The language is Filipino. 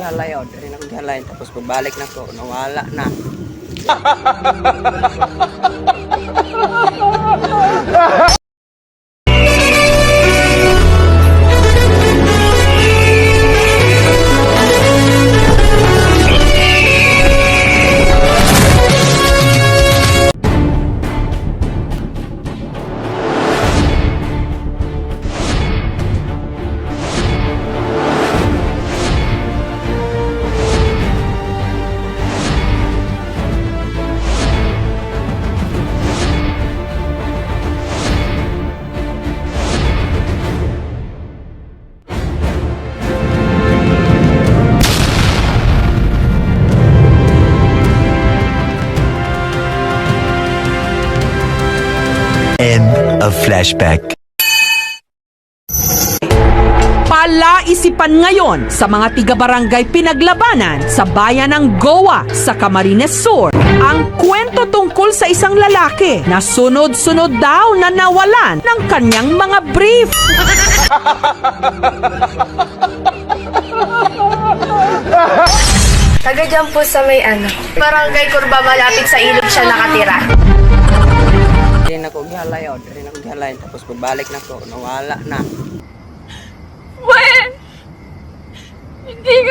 gihalay, oh. Diri na gihalay. Tapos pagbalik na ko, nawala na. End of flashback. Palaisipan ngayon sa mga tiga-barangay pinaglabanan sa bayan ng Goa sa Camarines Sur ang kwento tungkol sa isang lalaki na sunod-sunod daw na nawalan ng kanyang mga brief. Taga dyan po sa may ano, barangay Kurba malapit sa ilog siya nakatira. Diri na ko gihalay, oh. Diri na ko gihalay. Tapos pagbalik na ko, nawala na. When? Hindi nga